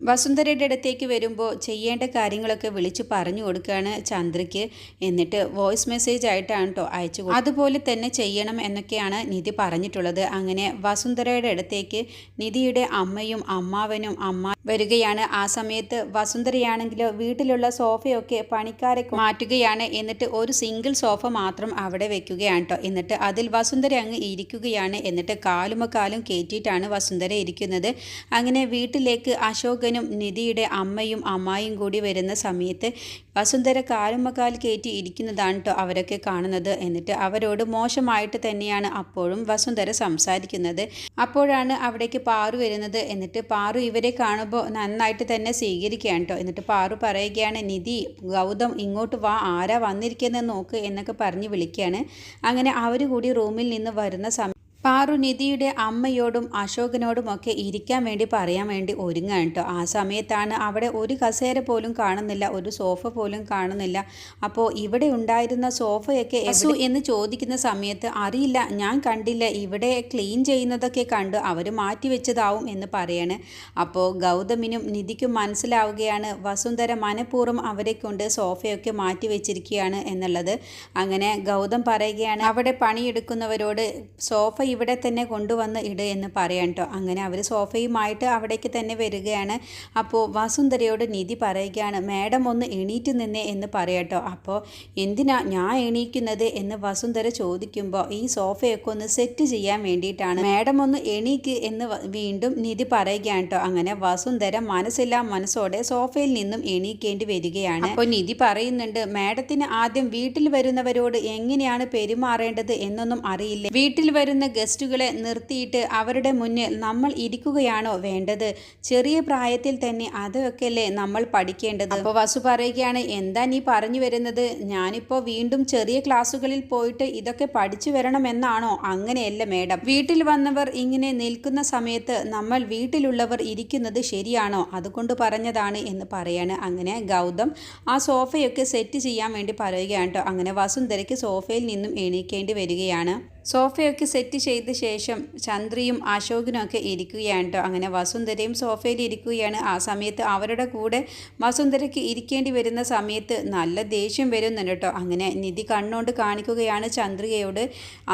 വസുന്ധരയുടെ അടുത്തേക്ക് വരുമ്പോൾ ചെയ്യേണ്ട കാര്യങ്ങളൊക്കെ വിളിച്ച് പറഞ്ഞു കൊടുക്കുകയാണ് ചന്ദ്രയ്ക്ക്. എന്നിട്ട് വോയിസ് മെസ്സേജ് ആയിട്ടാണ് കേട്ടോ അയച്ചു അതുപോലെ തന്നെ ചെയ്യണം എന്നൊക്കെയാണ് നിധി പറഞ്ഞിട്ടുള്ളത്. അങ്ങനെ വസുന്ധരയുടെ അടുത്തേക്ക് നിധിയുടെ അമ്മയും അമ്മാവനും അമ്മ വരികയാണ്. ആ സമയത്ത് വസുന്ധരയാണെങ്കിലോ വീട്ടിലുള്ള സോഫയൊക്കെ പണിക്കാരെ മാറ്റുകയാണ്. എന്നിട്ട് ഒരു സിംഗിൾ സോഫ മാത്രം അവിടെ വെക്കുകയാണ് കേട്ടോ എന്നിട്ട് അതിൽ വസുന്ധര അങ്ങ് ഇരിക്കുകയാണ്. എന്നിട്ട് കാലുമക്കാലും കയറ്റിയിട്ടാണ് വസുന്ധര ഇരിക്കുന്നത്. അങ്ങനെ വീട്ടിലേക്ക് അശോകനും നിധിയുടെ അമ്മയും അമ്മായും കൂടി വരുന്ന സമയത്ത് വസുന്ധര കാലുമ്മക്കാൽ കാൽ കയറ്റി ഇരിക്കുന്നതാണ് കേട്ടോ അവരൊക്കെ കാണുന്നത്. എന്നിട്ട് അവരോട് മോശമായിട്ട് തന്നെയാണ് അപ്പോഴും വസുന്ധര സംസാരിക്കുന്നത്. അപ്പോഴാണ് അവിടേക്ക് പാറു വരുന്നത്. എന്നിട്ട് പാറു ഇവരെ കാണുമ്പോൾ നന്നായിട്ട് തന്നെ സ്വീകരിക്കുകയാണ് കേട്ടോ എന്നിട്ട് പാറു പറയുകയാണ് നിധി ഗൗതം ഇങ്ങോട്ട് വാ. ആരാ വന്നിരിക്കുന്നത് നോക്ക് എന്നൊക്കെ പറഞ്ഞ് വിളിക്കുകയാണ്. അങ്ങനെ അവർ കൂടി റൂമിൽ നിന്ന് വരുന്ന സമയം പാറു നിധിയുടെ അമ്മയോടും അശോകനോടും ഒക്കെ ഇരിക്കാൻ വേണ്ടി പറയാൻ വേണ്ടി ഒരുങ്ങാണ് കേട്ടോ. ആ സമയത്താണ് അവിടെ ഒരു കസേര പോലും കാണുന്നില്ല ഒരു സോഫ പോലും കാണുന്നില്ല. അപ്പോൾ ഇവിടെ ഉണ്ടായിരുന്ന സോഫയൊക്കെ എസു എന്ന് ചോദിക്കുന്ന സമയത്ത് അറിയില്ല ഞാൻ കണ്ടില്ല ഇവിടെ ക്ലീൻ ചെയ്യുന്നതൊക്കെ കണ്ട് അവർ മാറ്റിവെച്ചതാവും എന്ന് പറയാണ്. അപ്പോൾ ഗൗതമിനും നിധിക്കും മനസ്സിലാവുകയാണ് വസുന്ധര മനഃപൂർവം അവരെ കൊണ്ട് സോഫയൊക്കെ മാറ്റി വെച്ചിരിക്കുകയാണ് എന്നുള്ളത്. അങ്ങനെ ഗൗതം പറയുകയാണ് അവിടെ പണിയെടുക്കുന്നവരോട് സോഫ ഇവിടെ തന്നെ കൊണ്ടുവന്ന് ഇട് എന്ന് പറയാം കേട്ടോ അങ്ങനെ അവർ സോഫയുമായിട്ട് അവിടേക്ക് തന്നെ വരികയാണ്. അപ്പോൾ വസുന്ധരയോട് നിധി പറയുകയാണ് മാഡം ഒന്ന് എണീറ്റ് നിന്നേ എന്ന് പറയാട്ടോ അപ്പോൾ എന്തിനാ ഞാൻ എണീക്കുന്നത്? എന്ന് വസുന്ധര ചോദിക്കുമ്പോൾ ഈ സോഫയൊക്കെ ഒന്ന് സെറ്റ് ചെയ്യാൻ വേണ്ടിയിട്ടാണ്. മാഡം ഒന്ന് എണീക്ക് എന്ന് വീണ്ടും നിധി പറയുകയാണ് കേട്ടോ അങ്ങനെ വസുന്ധര മനസ്സെല്ലാം മനസ്സോടെ സോഫയിൽ നിന്നും എണീക്കേണ്ടി വരികയാണ്. അപ്പോൾ നിധി പറയുന്നുണ്ട് മാഡത്തിന് ആദ്യം വീട്ടിൽ വരുന്നവരോട് എങ്ങനെയാണ് പെരുമാറേണ്ടത് എന്നൊന്നും അറിയില്ല. വീട്ടിൽ വരുന്ന ഗസ്റ്റുകളെ നിർത്തിയിട്ട് അവരുടെ മുന്നിൽ നമ്മൾ ഇരിക്കുകയാണോ വേണ്ടത്? ചെറിയ പ്രായത്തിൽ തന്നെ അതൊക്കെയല്ലേ നമ്മൾ പഠിക്കേണ്ടത്? അപ്പോൾ വസു പറയുകയാണ് എന്താ നീ പറഞ്ഞു വരുന്നത്? ഞാനിപ്പോൾ വീണ്ടും ചെറിയ ക്ലാസ്സുകളിൽ പോയിട്ട് ഇതൊക്കെ പഠിച്ചു വരണമെന്നാണോ? അങ്ങനെയല്ല മേഡം. വീട്ടിൽ വന്നവർ ഇങ്ങനെ നിൽക്കുന്ന സമയത്ത് നമ്മൾ വീട്ടിലുള്ളവർ ഇരിക്കുന്നത് ശരിയാണോ? അതുകൊണ്ട് പറഞ്ഞതാണ് എന്ന് പറയാണ്. അങ്ങനെ ഗൗതം ആ സോഫയൊക്കെ സെറ്റ് ചെയ്യാൻ വേണ്ടി പറയുകയാണ് കേട്ടോ. അങ്ങനെ വസുന്ധരയ്ക്ക് സോഫയിൽ നിന്നും എണീക്കേണ്ടി വരികയാണ്. സോഫയൊക്കെ സെറ്റ് ചെയ്ത ശേഷം ചന്ദ്രിയും അശോകനും ഒക്കെ ഇരിക്കുകയാണ് കേട്ടോ അങ്ങനെ വസുന്ധരയും സോഫയിൽ ഇരിക്കുകയാണ്. ആ സമയത്ത് അവരുടെ കൂടെ വസുന്ധരയ്ക്ക് ഇരിക്കേണ്ടി വരുന്ന സമയത്ത് നല്ല ദേഷ്യം വരുന്നുണ്ട് കേട്ടോ അങ്ങനെ നിധി കണ്ണുകൊണ്ട് കാണിക്കുകയാണ് ചന്ദ്രികയോട്.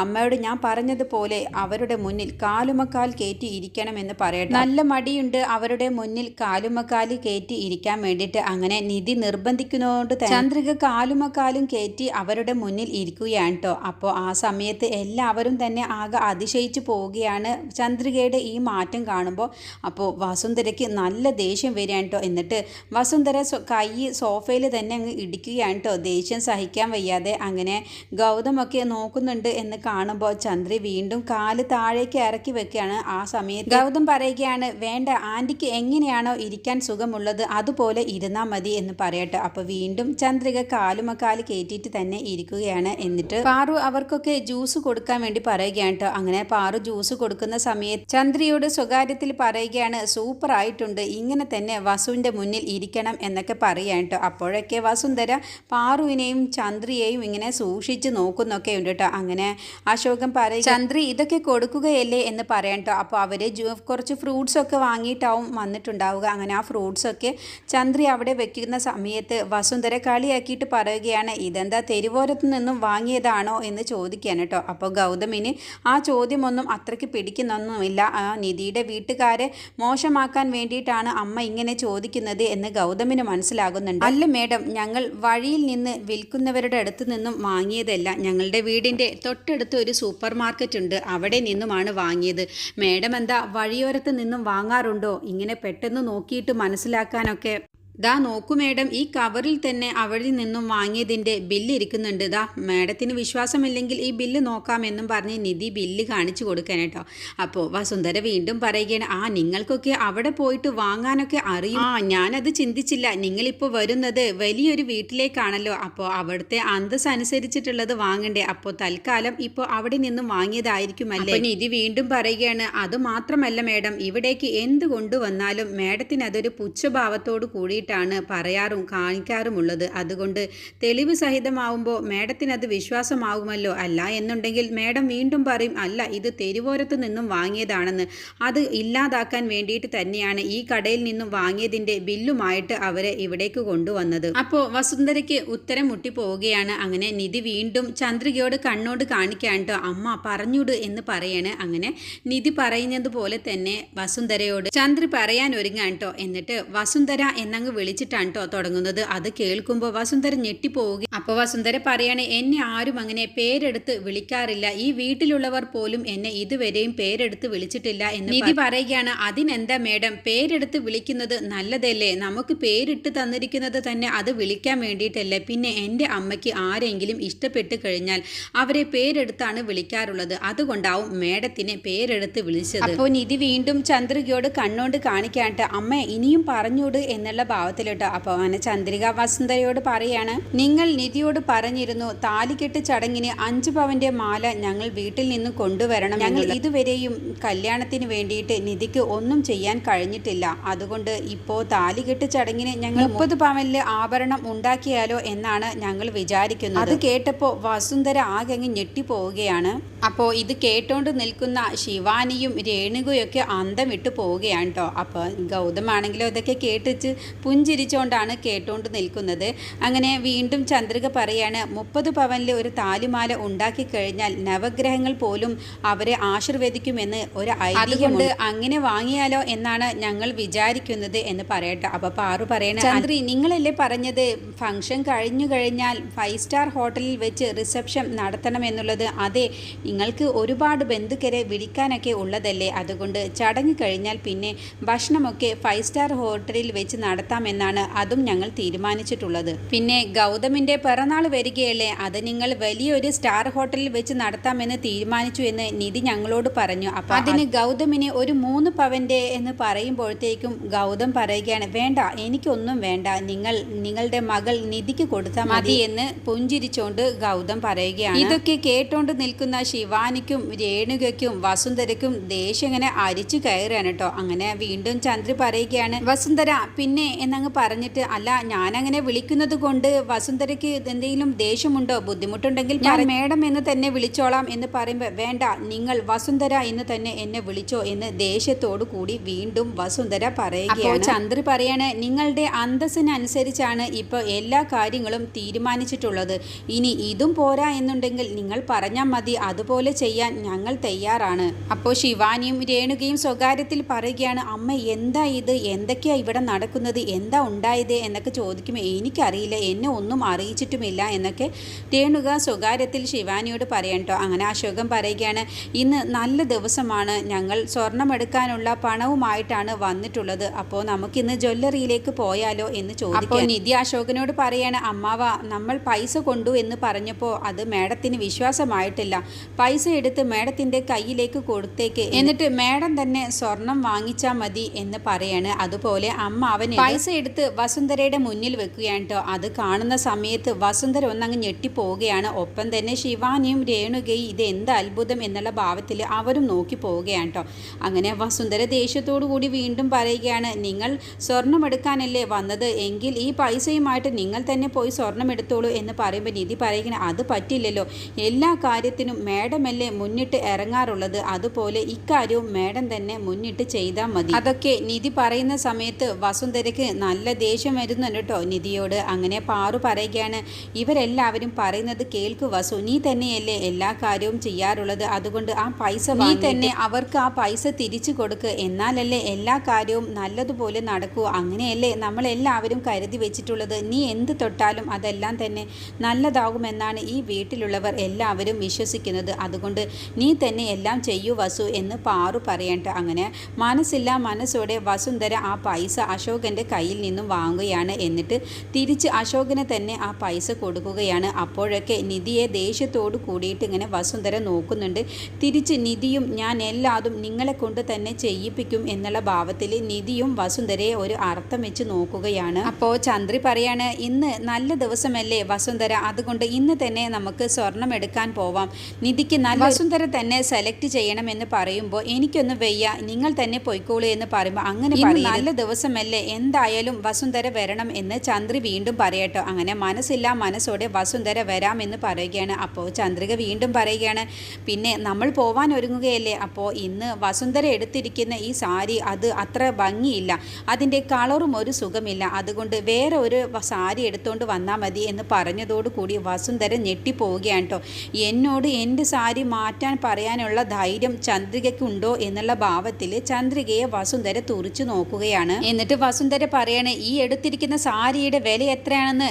അമ്മയോട് ഞാൻ പറഞ്ഞതുപോലെ അവരുടെ മുന്നിൽ കാലുമക്കാൽ കയറ്റി ഇരിക്കണമെന്ന് പറയട്ടെ. നല്ല മടിയുണ്ട് അവരുടെ മുന്നിൽ കാലുമക്കാൽ കയറ്റി ഇരിക്കാൻ വേണ്ടിയിട്ട്. അങ്ങനെ നിധി നിർബന്ധിക്കുന്നതുകൊണ്ട് ചന്ദ്രിക കാലുമക്കാലും കയറ്റി അവരുടെ മുന്നിൽ ഇരിക്കുകയാണ് കേട്ടോ അപ്പോൾ ആ സമയത്ത് എല്ലാവരും തന്നെ ആകെ അതിശയിച്ചു പോവുകയാണ്. ചന്ദ്രികയുടെ ഈ മാറ്റം കാണുമ്പോൾ അപ്പോൾ വസുന്ധരയ്ക്ക് നല്ല ദേഷ്യം വരികയാണ് കേട്ടോ എന്നിട്ട് വസുന്ധര കൈ സോഫയിൽ തന്നെ അങ്ങ് ഇടിക്കുകയാണ് കേട്ടോ ദേഷ്യം സഹിക്കാൻ വയ്യാതെ അങ്ങനെ ഗൗതമൊക്കെ നോക്കുന്നുണ്ട് എന്ന് കാണുമ്പോൾ ചന്ദ്രി വീണ്ടും കാൽ താഴേക്ക് ഇറക്കി വെക്കുകയാണ്. ആ സമയത്ത് ഗൗതം പറയുകയാണ് വേണ്ട ആന്റിക്ക് എങ്ങനെയാണോ ഇരിക്കാൻ സുഖമുള്ളത് അതുപോലെ ഇരുന്നാൽ മതി എന്ന് പറയട്ടെ. അപ്പോൾ വീണ്ടും ചന്ദ്രിക കാലുമക്കാൽ കയറ്റിയിട്ട് തന്നെ ഇരിക്കുകയാണ്. എന്നിട്ട് പാറു അവർക്കൊക്കെ ജ്യൂസ് കൊടുക്കാൻ വേണ്ടി പറയുകയാണ് കേട്ടോ. അങ്ങനെ പാറു ജ്യൂസ് കൊടുക്കുന്ന സമയത്ത് ചന്ദ്രിയോട് സ്വകാര്യത്തിൽ പറയുകയാണ് സൂപ്പർ ആയിട്ടുണ്ട്. ഇങ്ങനെ തന്നെ വസുവിന്റെ മുന്നിൽ ഇരിക്കണം എന്നൊക്കെ പറയുകയാണ് കേട്ടോ. അപ്പോഴൊക്കെ വസുന്ധര പാറുവിനെയും ചന്ദ്രിയെയും ഇങ്ങനെ സൂക്ഷിച്ച് നോക്കുന്നൊക്കെ ഉണ്ട് കേട്ടോ. അങ്ങനെ അശോകം പറയും ചന്ദ്രി ഇതൊക്കെ കൊടുക്കുകയല്ലേ എന്ന് പറയാം കേട്ടോ. അപ്പോൾ അവർ കുറച്ച് ഫ്രൂട്ട്സ് ഒക്കെ വാങ്ങിയിട്ടാവും വന്നിട്ടുണ്ടാവുക. അങ്ങനെ ആ ഫ്രൂട്ട്സ് ഒക്കെ ചന്ദ്രി അവിടെ വെക്കുന്ന സമയത്ത് വസുന്ധര കളിയാക്കിയിട്ട് പറയുകയാണ് ഇതെന്താ തെരുവോരത്ത് നിന്നും വാങ്ങിയതാണോ എന്ന് ചോദിക്കുകയാണ് കേട്ടോ. അപ്പോൾ ഗൗതമിന് ആ ചോദ്യമൊന്നും അത്രയ്ക്ക് പിടിക്കുന്നൊന്നുമില്ല. ആ നിധിയുടെ വീട്ടുകാരെ മോശമാക്കാൻ വേണ്ടിയിട്ടാണ് അമ്മ ഇങ്ങനെ ചോദിക്കുന്നത് എന്ന് ഗൗതമിന് മനസ്സിലാകുന്നുണ്ട്. അല്ല മേഡം ഞങ്ങൾ വഴിയിൽ നിന്ന് വിൽക്കുന്നവരുടെ അടുത്ത് നിന്നും വാങ്ങിയതല്ല. ഞങ്ങളുടെ വീടിന്റെ തൊട്ടടുത്ത് ഒരു സൂപ്പർ മാർക്കറ്റ് ഉണ്ട്. അവിടെ നിന്നുമാണ് വാങ്ങിയത്. മേഡം എന്താ വഴിയോരത്ത് നിന്നും വാങ്ങാറുണ്ടോ? ഇങ്ങനെ പെട്ടെന്ന് നോക്കിയിട്ട് മനസ്സിലാക്കാനൊക്കെ ദാ നോക്കൂ മേഡം ഈ കവറിൽ തന്നെ അവിടെ നിന്നും വാങ്ങിയതിന്റെ ബില്ല് ഇരിക്കുന്നുണ്ട്. ദാ മേഡത്തിന് വിശ്വാസമില്ലെങ്കിൽ ഈ ബില്ല് നോക്കാമെന്നും പറഞ്ഞ് നിധി ബില്ല് കാണിച്ചു കൊടുക്കാൻ കേട്ടോ. അപ്പോൾ വസുന്ധര വീണ്ടും പറയുകയാണ് ആ നിങ്ങൾക്കൊക്കെ അവിടെ പോയിട്ട് വാങ്ങാനൊക്കെ അറിയും. ആ ഞാനത് ചിന്തിച്ചില്ല. നിങ്ങളിപ്പോൾ വരുന്നത് വലിയൊരു വീട്ടിലേക്കാണല്ലോ. അപ്പോൾ അവിടുത്തെ അന്തസ് അനുസരിച്ചിട്ടുള്ളത് വാങ്ങണ്ടേ. അപ്പോൾ തൽക്കാലം ഇപ്പോൾ അവിടെ നിന്നും വാങ്ങിയതായിരിക്കും അല്ലേ? നിധി വീണ്ടും പറയുകയാണ് അത് മാത്രമല്ല മേഡം ഇവിടേക്ക് എന്ത് കൊണ്ടുവന്നാലും മേഡത്തിന് അതൊരു പുച്ഛഭാവത്തോട് കൂടിയിട്ട് വേണ്ടിയിട്ടാണ് പറയാറും കാണിക്കാറുമുള്ളത്. അതുകൊണ്ട് തെളിവ് സഹിതമാവുമ്പോൾ മേഡത്തിന് അത് വിശ്വാസമാവുമല്ലോ? അല്ല എന്നുണ്ടെങ്കിൽ മേഡം വീണ്ടും പറയും അല്ല ഇത് തെരുവോരത്ത് നിന്നും വാങ്ങിയതാണെന്ന്. അത് ഇല്ലാതാക്കാൻ വേണ്ടിയിട്ട് തന്നെയാണ് ഈ കടയിൽ നിന്നും വാങ്ങിയതിന്റെ ബില്ലുമായിട്ട് അവരെ ഇവിടേക്ക് കൊണ്ടുവന്നത്. അപ്പോൾ വസുന്ധരയ്ക്ക് ഉത്തരം മുട്ടി പോവുകയാണ് അങ്ങനെ നിധി വീണ്ടും ചന്ദ്രികയോട് കണ്ണോട് കാണിക്കാൻ കേട്ടോ അമ്മ പറഞ്ഞുട് എന്ന് പറയാണ്. അങ്ങനെ നിധി പറയുന്നത് പോലെ തന്നെ വസുന്ധരയോട് ചന്ദ്രി പറയാൻ ഒരുങ്ങാൻ കേട്ടോ എന്നിട്ട് വസുന്ധര എന്നങ്ങ് വിളിച്ചിട്ടാണ് കേട്ടോ തുടങ്ങുന്നത്. അത് കേൾക്കുമ്പോൾ വസുന്ധര ഞെട്ടിപ്പോവുക അപ്പോൾ വസുന്ധര പറയാണ് എന്നെ ആരും അങ്ങനെ പേരെടുത്ത് വിളിക്കാറില്ല. ഈ വീട്ടിലുള്ളവർ പോലും എന്നെ ഇതുവരെയും പേരെടുത്ത് വിളിച്ചിട്ടില്ല എന്ന് നിധി പറയുകയാണ് അതിനെന്താ മേഡം? പേരെടുത്ത് വിളിക്കുന്നത് നല്ലതല്ലേ? നമുക്ക് പേരിട്ട് തന്നിരിക്കുന്നത് തന്നെ അത് വിളിക്കാൻ വേണ്ടിയിട്ടല്ലേ? പിന്നെ എന്റെ അമ്മയ്ക്ക് ആരെങ്കിലും ഇഷ്ടപ്പെട്ട് കഴിഞ്ഞാൽ അവരെ പേരെടുത്താണ് വിളിക്കാറുള്ളത്. അതുകൊണ്ടാവും മേഡത്തിനെ പേരെടുത്ത് വിളിച്ചത്. അപ്പോൾ നിധി വീണ്ടും ചന്ദ്രികയോട് കണ്ണോണ്ട് കാണിക്കാട്ട് അമ്മ ഇനിയും പറഞ്ഞൂട് എന്നുള്ള ഭാവത്തിലിട്ടോ അപ്പോൾ അങ്ങനെ ചന്ദ്രിക വസുന്ധരയോട് പറയാണ് നിങ്ങൾ നിധിയോട് പറഞ്ഞിരുന്നു താലികെട്ട് ചടങ്ങിന് അഞ്ച് പവന്റെ മാല ഞങ്ങൾ വീട്ടിൽ നിന്ന് കൊണ്ടുവരണം ഞങ്ങൾ ഇതുവരെയും കല്യാണത്തിന് വേണ്ടിയിട്ട് നിധിക്ക് ഒന്നും ചെയ്യാൻ കഴിഞ്ഞിട്ടില്ല. അതുകൊണ്ട് ഇപ്പോ താലികെട്ട് ചടങ്ങിന് ഞങ്ങൾ മുപ്പത് പവനിൽ ആഭരണം ഉണ്ടാക്കിയാലോ എന്നാണ് ഞങ്ങൾ വിചാരിക്കുന്നത്. അത് കേട്ടപ്പോൾ വസുന്ധര ആകെ അങ്ങ് ഞെട്ടിപ്പോവുകയാണ്. അപ്പോൾ ഇത് കേട്ടോണ്ട് നിൽക്കുന്ന ശിവാനിയും രേണുകയൊക്കെ അന്തം വിട്ടു പോവുകയാണ് കേട്ടോ അപ്പോൾ ഗൗതമാണെങ്കിലും ഇതൊക്കെ കേട്ടിച്ച് പുഞ്ചിരിച്ചുകൊണ്ടാണ് കേട്ടോണ്ട് നിൽക്കുന്നത്. അങ്ങനെ വീണ്ടും ചന്ദ്രിക പറയാണ് മുപ്പത് പവനിൽ ഒരു താലിമാല ഉണ്ടാക്കി കഴിഞ്ഞാൽ നവഗ്രഹങ്ങൾ പോലും അവരെ ആശീർവദിക്കുമെന്ന് ഒരു ഐതിഹ്യമുണ്ട്. അങ്ങനെ വാങ്ങിയാലോ എന്നാണ് ഞങ്ങൾ വിചാരിക്കുന്നത് എന്ന് പറയട്ടെ. അപ്പോൾ പാറു പറയണ ചന്ദ്രി നിങ്ങളല്ലേ പറഞ്ഞത് ഫംഗ്ഷൻ കഴിഞ്ഞു കഴിഞ്ഞാൽ ഫൈവ് സ്റ്റാർ ഹോട്ടലിൽ വെച്ച് റിസപ്ഷൻ നടത്തണമെന്നുള്ളത് അതെ നിങ്ങൾക്ക് ഒരുപാട് ബന്ധുക്കരെ വിളിക്കാനൊക്കെ ഉള്ളതല്ലേ. അതുകൊണ്ട് ചടങ്ങ് കഴിഞ്ഞാൽ പിന്നെ ഭക്ഷണമൊക്കെ ഫൈവ് സ്റ്റാർ ഹോട്ടലിൽ വെച്ച് നടത്താമെന്നാണ് അതും ഞങ്ങൾ തീരുമാനിച്ചിട്ടുള്ളത്. പിന്നെ ഗൗതമിന്റെ പിറന്നാൾ വരികയല്ലേ? അത് നിങ്ങൾ വലിയൊരു സ്റ്റാർ ഹോട്ടലിൽ വെച്ച് നടത്താമെന്ന് തീരുമാനിച്ചു എന്ന് നിധി ഞങ്ങളോട് പറഞ്ഞു. അപ്പം അതിന് ഗൗതമിന് ഒരു മൂന്ന് പവന്റെ എന്ന് പറയുമ്പോഴത്തേക്കും ഗൗതം പറയുകയാണ് വേണ്ട എനിക്കൊന്നും വേണ്ട. നിങ്ങൾ നിങ്ങളുടെ മകൾ നിധിക്ക് കൊടുത്താൽ മതി എന്ന് പുഞ്ചിരിച്ചോണ്ട് ഗൗതം പറയുകയാണ്. ഇതൊക്കെ കേട്ടോണ്ട് നിൽക്കുന്ന ശിവാനിക്കും രേണുകയ്ക്കും വസുന്ധരയ്ക്കും ദേഷ്യം ഇങ്ങനെ അരിച്ചു കയറാണ് കേട്ടോ അങ്ങനെ വീണ്ടും ചന്ദ്രി പറയുകയാണ് വസുന്ധര പിന്നെ എന്നങ്ങ് പറഞ്ഞിട്ട് അല്ല ഞാനങ്ങനെ വിളിക്കുന്നത് കൊണ്ട് വസുന്ധരയ്ക്ക് എന്തെങ്കിലും ദേഷ്യമുണ്ടോ ബുദ്ധിമുട്ടുണ്ടെങ്കിൽ ഞാൻ മേഡം എന്ന് തന്നെ വിളിച്ചോളാം എന്ന് പറയുമ്പോൾ വേണ്ട നിങ്ങൾ വസുന്ധര എന്ന് തന്നെ എന്നെ വിളിച്ചോ എന്ന് ദേഷ്യത്തോടു കൂടി വീണ്ടും വസുന്ധര പറയുകയാണ്. ചന്ദ്രി പറയാണ് നിങ്ങളുടെ അന്തസ്സിനനുസരിച്ചാണ് ഇപ്പോൾ എല്ലാ കാര്യങ്ങളും തീരുമാനിച്ചിട്ടുള്ളത്. ഇനി ഇതും പോരാ എന്നുണ്ടെങ്കിൽ നിങ്ങൾ പറഞ്ഞാൽ മതി അതുപോലെ ചെയ്യാൻ ഞങ്ങൾ തയ്യാറാണ്. അപ്പോൾ ശിവാനിയും രേണുകയും സ്വകാര്യത്തിൽ പറയുകയാണ് അമ്മ എന്താ ഇത്? എന്തൊക്കെയാ ഇവിടെ നടക്കുന്നത്? എന്താ ഉണ്ടായത്? എന്നൊക്കെ ചോദിക്കുമ്പോൾ എനിക്കറിയില്ല എന്നെ ഒന്നും അറിയിച്ചിട്ടുമില്ല എന്നൊക്കെ രേണുക സ്വകാര്യത്തിൽ ശിവാനിയോട് പറയണ്ടോ അങ്ങനെ അശോകം പറയുകയാണ് ഇന്ന് നല്ല ദിവസമാണ്. ഞങ്ങൾ സ്വർണമെടുക്കാനുള്ള പണവുമായിട്ടാണ് വന്നിട്ടുള്ളത്. അപ്പോൾ നമുക്കിന്ന് ജ്വല്ലറിയിലേക്ക് പോയാലോ? എന്ന് ചോദിക്കും നിധി അശോകനോട് പറയാണ് അമ്മാവ നമ്മൾ പൈസ കൊണ്ടു എന്ന് പറഞ്ഞപ്പോൾ അത് മേഡത്തിന് വിശ്വാസമായിട്ടില്ല. പൈസ എടുത്ത് മേഡത്തിന്റെ കയ്യിലേക്ക് കൊടുത്തേക്ക്. എന്നിട്ട് മേഡം തന്നെ സ്വർണം വാങ്ങിച്ചാൽ മതി എന്ന് പറയാണ്. അതുപോലെ അമ്മ അവന് പൈസ എടുത്ത് വസുന്ധരയുടെ മുന്നിൽ വെക്കുകയാണ് കേട്ടോ അത് കാണുന്ന സമയത്ത് വസുന്ധര ഒന്നങ്ങ് ഞെട്ടിപ്പോവുകയാണ്. ഒപ്പം തന്നെ ശിവാനിയും രേണുകയും ഇത് എന്ത് അത്ഭുതം എന്നുള്ള ഭാവത്തിൽ അവരും നോക്കി പോവുകയാണ് കേട്ടോ അങ്ങനെ വസുന്ധര ദേഷ്യത്തോടു കൂടി വീണ്ടും പറയുകയാണ് നിങ്ങൾ സ്വർണമെടുക്കാനല്ലേ വന്നത്? എങ്കിൽ ഈ പൈസയുമായിട്ട് നിങ്ങൾ തന്നെ പോയി സ്വർണം എടുത്തോളൂ എന്ന് പറയുമ്പോൾ നിധി പറയുകയാണ് അത് പറ്റില്ലല്ലോ. എല്ലാ കാര്യത്തിനും മേഡമല്ലേ മുന്നിട്ട് ഇറങ്ങാറുള്ളത്? അതുപോലെ ഇക്കാര്യവും മേഡം തന്നെ മുന്നിട്ട് ചെയ്താൽ മതി. അതൊക്കെ നിധി പറയുന്ന സമയത്ത് വസുന്ധരയ്ക്ക് നല്ല ദേഷ്യം വരുന്നുണ്ട് കേട്ടോ നിധിയോട്. അങ്ങനെ പാറു പറയുകയാണ് ഇവരെല്ലാവരും പറയുന്നത് കേൾക്ക് വസു. നീ തന്നെയല്ലേ എല്ലാ കാര്യവും ചെയ്യാറുള്ളത്. അതുകൊണ്ട് ആ പൈസ നീ തന്നെ അവർക്ക് ആ പൈസ തിരിച്ചു കൊടുക്ക്. എന്നാലല്ലേ എല്ലാ കാര്യവും നല്ലതുപോലെ നടക്കൂ. അങ്ങനെയല്ലേ നമ്മളെല്ലാവരും കരുതി വെച്ചിട്ടുള്ളത്. നീ എന്ത് തൊട്ടാലും അതെല്ലാം തന്നെ നല്ലതാകുമെന്നാണ് ഈ വീട്ടിലുള്ളവർ എല്ലാവരും വിശ്വസിക്കുന്നത്. അതുകൊണ്ട് നീ തന്നെ എല്ലാം ചെയ്യൂ വസു എന്ന് പാറു പറയണ്ട അങ്ങനെ മനസ്സില്ല മനസ്സോടെ വസുന്ധര ആ പൈസ അശോകന്റെ കയ്യിൽ നിന്നും വാങ്ങുകയാണ്. എന്നിട്ട് തിരിച്ച് അശോകനെ തന്നെ ആ പൈസ കൊടുക്കുകയാണ്. അപ്പോഴൊക്കെ നിധിയെ ദേഷ്യത്തോട് കൂടിയിട്ട് ഇങ്ങനെ വസുന്ധര നോക്കുന്നുണ്ട്. തിരിച്ച് നിധിയും ഞാൻ എല്ലാതും നിങ്ങളെ കൊണ്ട് തന്നെ ചെയ്യിപ്പിക്കും എന്നുള്ള ഭാവത്തിൽ നിധിയും വസുന്ധരയെ ഒരു അർത്ഥം വെച്ച് നോക്കുകയാണ്. അപ്പോൾ ചന്ദ്രി പറയാണ് ഇന്ന് നല്ല ദിവസമല്ലേ വസുന്ധര? അതുകൊണ്ട് ഇന്ന് തന്നെ നമുക്ക് സ്വർണം എടുക്കാൻ പോവാം. നിധിക്ക് നല്ല വസുന്ധര തന്നെ സെലക്ട് ചെയ്യണമെന്ന് പറയുമ്പോൾ എനിക്കൊന്ന് വെയ്യ. നിങ്ങൾ തന്നെ പൊയ്ക്കോളൂ എന്ന് പറയുമ്പോൾ അങ്ങനെ നല്ല ദിവസമല്ലേ? എന്തായാലും വസുന്ധര വരണം എന്ന് ചന്ദ്രി വീണ്ടും പറയട്ടോ. അങ്ങനെ മനസ്സില്ല മനസ്സോടെ വസുന്ധര വരാമെന്ന് പറയുകയാണ്. അപ്പോൾ ചന്ദ്രിക വീണ്ടും പറയുകയാണ് പിന്നെ നമ്മൾ പോവാൻ ഒരുങ്ങുകയല്ലേ? അപ്പോൾ ഇന്ന് വസുന്ധര എടുത്തിരിക്കുന്ന ഈ സാരി അത് അത്ര ഭംഗിയില്ല. അതിന്റെ കളറും ഒരു സുഖമില്ല. അതുകൊണ്ട് വേറെ ഒരു സാരി എടുത്തുകൊണ്ട് വന്നാൽ മതി എന്ന് പറഞ്ഞതോടുകൂടി വസുന്ധര ഞെട്ടിപ്പോവുകയാണ് കേട്ടോ എന്നോട് എന്റെ സാരി മാറ്റാൻ പറയാനുള്ള ധൈര്യം ചന്ദ്രികയ്ക്കുണ്ടോ? എന്നുള്ള ഭാവത്തിൽ ചന്ദ്രികയെ വസുന്ധര തുറിച്ചു നോക്കുകയാണ്. എന്നിട്ട് വസുന്ധര പറയാണ് ഈ എടുത്തിരിക്കുന്ന സാരിയുടെ വില എത്രയാണെന്ന്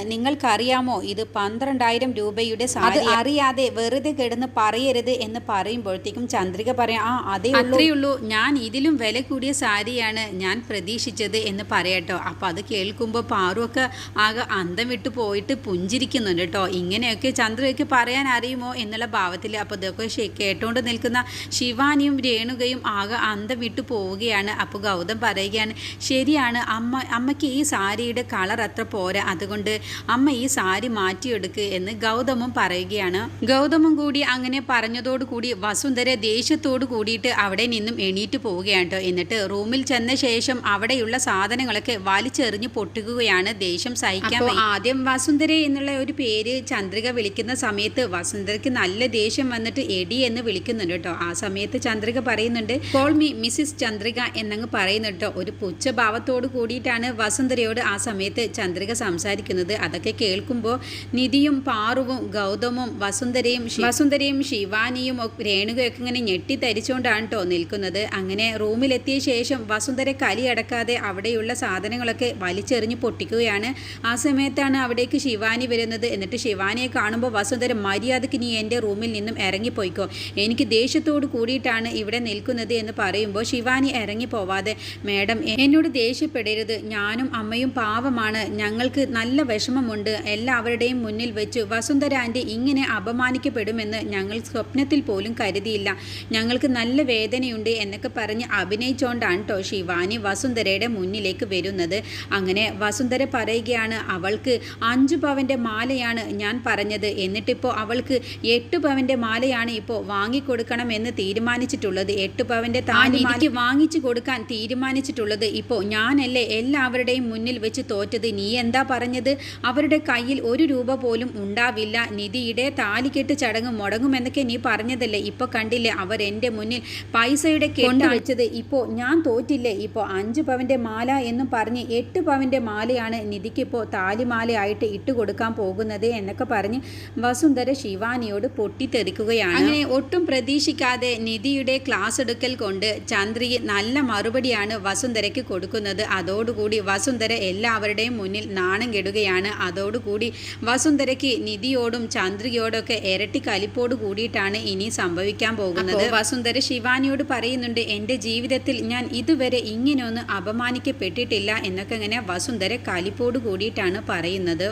നിങ്ങൾക്കറിയാമോ ഇത് പന്ത്രണ്ടായിരം രൂപയുടെ സാരി അറിയാതെ വെറുതെ കിടന്ന് പറയരുത് എന്ന് പറയുമ്പോഴത്തേക്കും ചന്ദ്രിക പറയാം ആ അതേ അത്രയുള്ളൂ ഞാൻ ഇതിലും വില കൂടിയ സാരിയാണ് ഞാൻ പ്രതീക്ഷിച്ചത് എന്ന് പറയട്ടോ. അപ്പോൾ അത് കേൾക്കുമ്പോൾ പാറുവൊക്കെ ആകെ അന്തം വിട്ടു പോയിട്ട് പുഞ്ചിരിക്കുന്നുണ്ട് കേട്ടോ. ഇങ്ങനെയൊക്കെ ചന്ദ്രയ്ക്ക് പറയാൻ അറിയുമോ എന്നുള്ള ഭാവത്തിൽ അപ്പോൾ ഇതൊക്കെ കേട്ടുകൊണ്ട് കേട്ടോണ്ട് നിൽക്കുന്ന ശിവാനിയും രേണുകയും ആകെ അന്തം വിട്ടു പോവുകയാണ്. അപ്പോൾ ഗൗതം പറയുകയാണ് ശരിയാണ് അമ്മ അമ്മയ്ക്ക് ഈ സാരിയുടെ കളർ അത്ര പോരാ. അതുകൊണ്ട് അമ്മ ഈ സാരി മാറ്റിയെടുക്ക് എന്ന് ഗൗതമും പറയുകയാണ്. ഗൗതമും കൂടി അങ്ങനെ പറഞ്ഞതോടുകൂടി വസുന്ധര ദേഷ്യത്തോടു കൂടിയിട്ട് അവിടെ നിന്നും എണീറ്റ് പോവുകയാണ് കേട്ടോ എന്നിട്ട് റൂമിൽ ചെന്ന ശേഷം അവിടെയുള്ള സാധനങ്ങളൊക്കെ വലിച്ചെറിഞ്ഞ് പൊട്ടുകയാണ് ദേഷ്യം സഹിക്കാൻ. ആദ്യം വസുന്ധര എന്നുള്ള ഒരു പേര് ചന്ദ്രിക വിളിക്കുന്ന സമയത്ത് വസുന്ധരയ്ക്ക് നല്ല ദേഷ്യം വന്നിട്ട് എടി എന്ന് വിളിക്കുന്നുണ്ട് കേട്ടോ ആ സമയത്ത് ചന്ദ്രിക പറയുന്നുണ്ട് കോൾ മീ മിസ്സിസ് ചന്ദ്രിക എന്നങ്ങ് പറയുന്നുണ്ട് ഒരു പുച്ഛഭാവത്തോട് കൂടിയിട്ടാണ് വസുന്ധരയോട് ആ സമയത്ത് ചന്ദ്രിക സംസാരിക്കുന്നത്. അതൊക്കെ കേൾക്കുമ്പോൾ നിധിയും പാറുവും ഗൗതമും വസുന്ധരയും വസുന്ധരയും ശിവാനിയും രേണുകയൊക്കെ ഇങ്ങനെ ഞെട്ടി തരിച്ചുകൊണ്ടാണ് കേട്ടോ നിൽക്കുന്നത്. അങ്ങനെ റൂമിലെത്തിയ ശേഷം വസുന്ധര കലി അടക്കാതെ അവിടെയുള്ള സാധനങ്ങളൊക്കെ വലിച്ചെറിഞ്ഞ് പൊട്ടിക്കുകയാണ്. ആ സമയത്താണ് അവിടേക്ക് ശിവാനി വരുന്നത്. എന്നിട്ട് ശിവാനിയെ കാണുമ്പോൾ വസുന്ധര മര്യാദയ്ക്ക് നീ എന്റെ റൂമിൽ നിന്നും ഇറങ്ങിപ്പോയിക്കോ. എനിക്ക് ദേഷ്യത്തോട് കൂടിയിട്ടാണ് ഇവിടെ നിൽക്കുന്നത് എന്ന് പറയുമ്പോൾ ശിവാനി ഇറങ്ങി പോവാതെ മേഡം എന്നോട് ദേഷ്യപ്പെടരുത്. ഞാനും അമ്മയും പാവമാണ്. ഞങ്ങൾക്ക് നല്ല വിഷമമുണ്ട്. എല്ലാവരുടെയും മുന്നിൽ വെച്ച് വസുന്ധര ആന്റി ഇങ്ങനെ അപമാനിക്കപ്പെടുമെന്ന് ഞങ്ങൾ സ്വപ്നത്തിൽ പോലും കരുതിയില്ല. ഞങ്ങൾക്ക് നല്ല വേദനയുണ്ട് എന്നൊക്കെ പറഞ്ഞ് അഭിനയിച്ചുകൊണ്ടാണ് കേട്ടോ ശിവാനി വസുന്ധരയുടെ മുന്നിലേക്ക് വരുന്നത്. അങ്ങനെ വസുന്ധര പറയുകയാണ് അവൾക്ക് അഞ്ചു പവന്റെ മാലയാണ് ഞാൻ പറഞ്ഞത്. എന്നിട്ടിപ്പോൾ അവൾക്ക് എട്ട് പവന്റെ മാലയാണ് ഇപ്പോൾ വാങ്ങിക്കൊടുക്കണം എന്ന് തീരുമാനിച്ചിട്ടുള്ളത്. എട്ട് പവന്റെ താലി എനിക്ക് വാങ്ങിച്ചു കൊടുക്കാൻ തീരുമാനിച്ചിട്ടുള്ളത്. ഇപ്പോൾ ഞാനല്ലേ എല്ലാവരുടെയും മുന്നിൽ വെച്ച് തോറ്റത്? നീ എന്താ പറഞ്ഞത്? അവരുടെ കയ്യിൽ ഒരു രൂപ പോലും ഉണ്ടാവില്ല. നിധിയുടെ താലികെട്ട് ചടങ്ങ് മുടങ്ങുമെന്നൊക്കെ നീ പറഞ്ഞതല്ലേ? ഇപ്പോൾ കണ്ടില്ലേ അവർ എന്റെ മുന്നിൽ പൈസയുടെ കെട്ട് വെച്ചത് ഇപ്പോൾ ഞാൻ തോറ്റില്ലേ? ഇപ്പോൾ അഞ്ച് പവന്റെ മാല എന്നും പറഞ്ഞ് എട്ട് പവന്റെ മാലയാണ് നിധിക്കിപ്പോൾ താലിമാലയായിട്ട് ഇട്ട് കൊടുക്കാൻ പോകുന്നത് എന്നൊക്കെ പറഞ്ഞ് വസുന്ധര ശിവാനിയോട് പൊട്ടിത്തെറിക്കുകയാണ്. അങ്ങനെ ഒട്ടും പ്രതീക്ഷിക്കാതെ നിധിയുടെ ക്ലാസ് എടുക്കൽ കൊണ്ട് ചന്ദ്രി നല്ല മറുപടിയാണ് വസുന്ധരയ്ക്ക് കൊടുക്കുന്നത്. അതോടുകൂടി വസുന്ധര എല്ലാവരുടെയും മുന്നിൽ നാണം കെടുകയാണ്. അതോടുകൂടി വസുന്ധരയ്ക്ക് നിധിയോടും ചന്ദ്രികയോടൊക്കെ ഇരട്ടി കലിപ്പോട് കൂടിയിട്ടാണ് ഇനി സംഭവിക്കാൻ പോകുന്നത്. വസുന്ധര ശിവാനിയോട് പറയുന്നുണ്ട് എന്റെ ജീവിതത്തിൽ ഞാൻ ഇതുവരെ ഇങ്ങനെയൊന്ന് അപമാനിക്കപ്പെട്ടിട്ടില്ല എന്നൊക്കെ ഇങ്ങനെ വസുന്ധര കലിപ്പോട് കൂടിയിട്ടാണ് പറയുന്നത്.